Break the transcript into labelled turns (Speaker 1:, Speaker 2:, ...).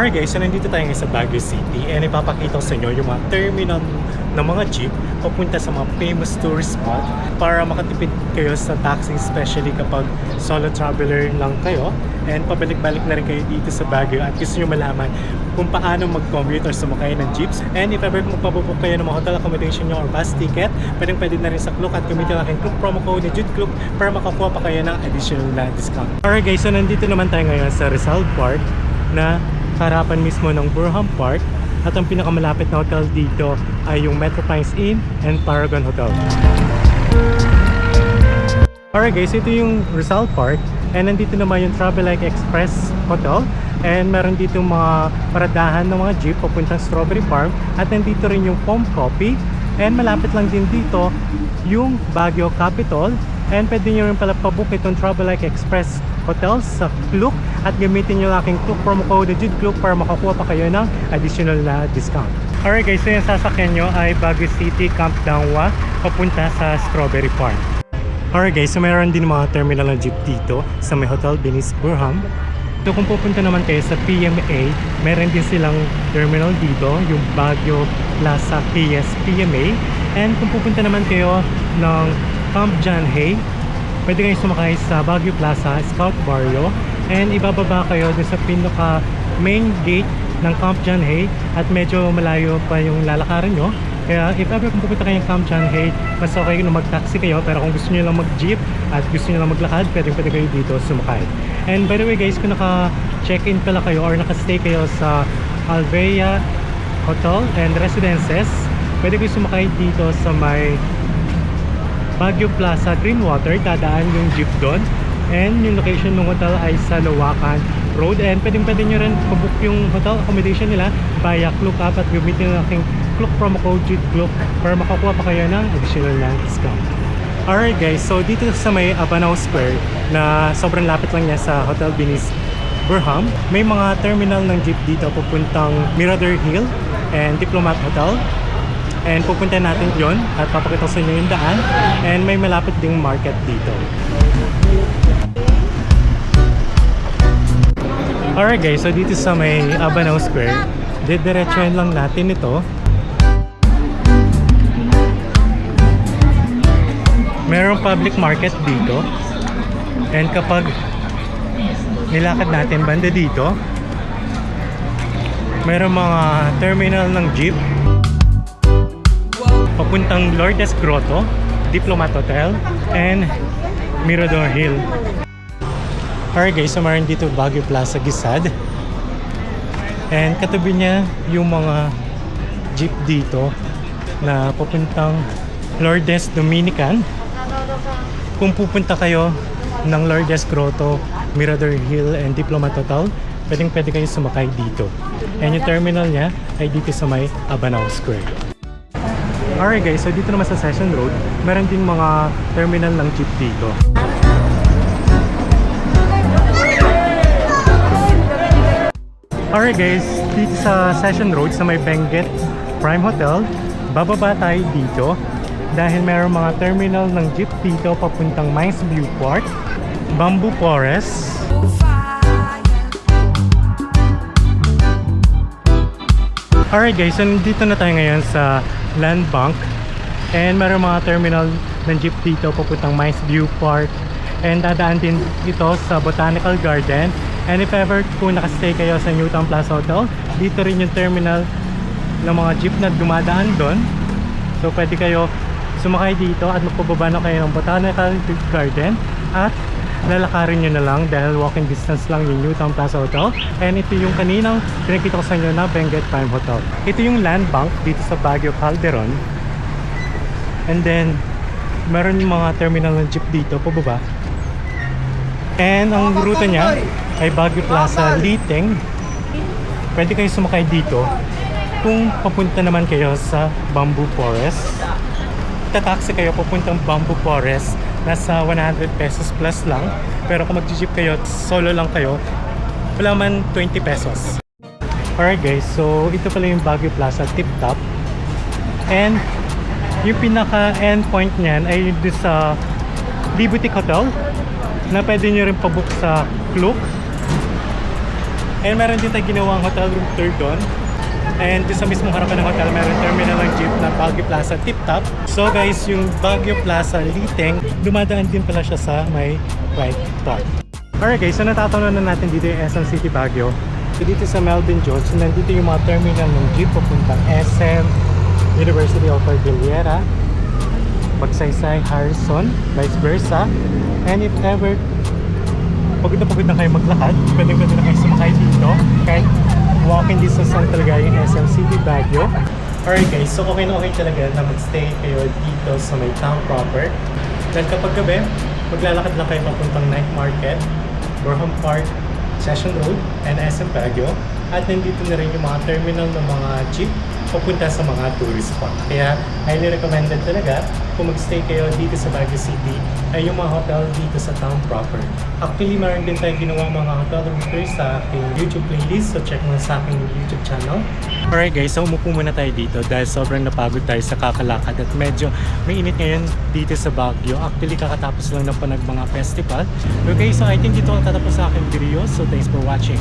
Speaker 1: Alright guys, so nandito tayo ngayon sa Baguio City and ipapakita ko sa inyo yung mga terminal ng mga jeep papunta sa mga famous tourist spot para makatipid kayo sa taxi especially kapag solo traveler lang kayo and pabalik-balik na rin kayo dito sa Baguio at gusto nyo malaman kung paano mag-commute or sumakay ng jeeps and if ever kung pabubok kayo ng mga hotel accommodation nyo or bus ticket pwedeng pwede na rin sa Klook at gamitin ang aking Klook promo code ni Jude Klook para makakuha pa kayo ng additional na discount. Alright guys, so nandito naman tayo ngayon sa Rizal Park na harapan mismo ng Burham Park at ang pinakamalapit na hotel dito ay yung Metro Pines Inn and Paragon Hotel. Alright guys, ito yung Rizal Park and nandito naman yung Travelike Express Hotel and meron dito mga paradahan ng mga jeep papuntang Strawberry Farm at nandito rin yung Foam Coffee and malapit lang din dito yung Baguio Capitol and pwede nyo rin pala pabook itong Travelike Express Hotel sa Klook at gamitin nyo ang aking Klook promo code Jude Klook para makakuha pa kayo ng additional na discount. Alright guys, so yung sasakyan nyo ay Baguio City Camp Dangwa papunta sa Strawberry Farm. Alright guys, so meron din mga terminal ng jeep dito sa may Hotel Venice Burham. So kung pupunta naman kayo sa PMA, meron din silang terminal dito, yung Baguio Plaza PS PMA. And kung pupunta naman kayo ng Camp John Hay, pwede kayo sumakay sa Baguio Plaza Scout Barrio and ibababa kayo dun sa pinaka main gate ng Camp John Hay at medyo malayo pa yung lalakarin nyo. Kaya if ever kung pupunta kayo ng Camp John mas okay na mag-taxi kayo pero kung gusto nyo lang mag-jeep at gusto nyo lang maglakad pwede pwede kayo dito sumakay. And by the way guys kung naka-check-in pala kayo or naka-stay kayo sa Alvea Hotel and Residences pwede kayo sumakay dito sa may Baguio Plaza Greenwater, dadaan yung jeep doon. And yung location ng hotel ay sa Lawakan Road. And pwedeng pwede nyo rin pabook yung hotel accommodation nila via Klook app at gamitin ang aking Klook promo code Jude Klook para makakuha pa kayo ng additional na discount. Alright guys, so dito sa may Abanao Square na sobrang lapit lang niya sa Hotel Venice Burham, may mga terminal ng jeep dito pupuntang Mirador Hill and Diplomat Hotel And pupunta natin yon at papakita sa inyo yung daan. And may malapit ding market dito. Alright guys, so dito sa may Abanao Square, didiretsuhin lang natin ito. Merong public market dito. And kapag nilakad natin banda dito, merong mga terminal ng jeep papuntang Lourdes Grotto, Diplomat Hotel, and Mirador Hill. Alright guys, so meron dito Baguio Plaza Gisad. And katabi niya yung mga jeep dito na papuntang Lourdes Dominican. Kung pupunta kayo ng Lourdes Grotto, Mirador Hill, and Diplomat Hotel, pwedeng pwede kayo sumakay dito. And yung terminal niya ay dito sa may Abanao Square. Alright guys, so dito naman sa Session Road, meron ding mga terminal ng jeep dito. Alright guys, dito sa Session Road sa may Benguet Prime Hotel, bababa tayo dito dahil meron mga terminal ng jeep dito papuntang Mines View Park, Bamboo Forest, Alright guys, so nandito na tayo ngayon sa Land Bank. And meron mga terminal ng jeep dito papuntang Mines View Park. And dadaan din ito sa Botanical Garden. And if ever kung nakastay kayo sa Newtown Plaza Hotel dito rin yung terminal ng mga jeep na dumadaan doon. So pwede kayo sumakay dito at magpababa kayo ng Botanical Garden at lalakarin nyo na lang dahil walking distance lang yung Newtown Plaza Hotel. And ito yung kaninang pinakita ko sa inyo na Benguet Prime Hotel. Ito yung land bank dito sa Baguio Calderon. And then meron yung mga terminal ng jeep dito pababa. And ang ruta niya ay Baguio Plaza Liteng. Pwede kayo sumakay dito. Kung papunta naman kayo sa Bamboo Forest. Tataxi kayo papuntang Bamboo Forest nasa 100 pesos plus lang. Pero kung mag-jeep kayo solo lang kayo wala man 20 pesos. Alright guys. So ito pala yung Baguio Plaza tip top. And yung pinaka end point niyan ay doon sa Libutik Hotel na pwede nyo rin pabook sa Klook. And meron din tayo ginawang hotel room tour doon. And sa mismong harapan ng hotel, meron terminal ng jeep na Baguio Plaza Tip Top. So guys, yung Baguio Plaza Liteng, dumadaan din pala siya sa may right top. Alright guys, so natatanong na natin dito yung SM City Baguio. So dito sa Melvin Jones, so nandito yung mga terminal ng jeep papuntang SM, University of Cordillera, Magsaysay, Harrison, vice versa. And if ever pagod na pagod na kayo maglakad, pwede pwede na kayo sumakay dito. Kahit walking distance lang talaga yung SM City Baguio. Alright guys, so okay na okay talaga na magstay kayo dito sa may town proper. Dahil kapag gabi, maglalakad lang kayo papuntang night market, Borham Park, Session Road, and SM Baguio. At nandito na rin yung mga terminal ng mga jeep papunta sa mga tourist spot. Kaya highly recommended talaga kung magstay kayo dito sa Baguio City ay yung mga hotel dito sa town proper. Actually, meron din tayong ginawa mga hotel room tours sa aking YouTube playlist. So check mo sa aking YouTube channel. Alright guys, so umupo muna tayo dito dahil sobrang napagod tayo sa kakalakad at medyo mainit ngayon dito sa Baguio. Actually, kakatapos lang ng panag mga festival. Okay, so I think dito ang tatapos sa aking video. So thanks for watching.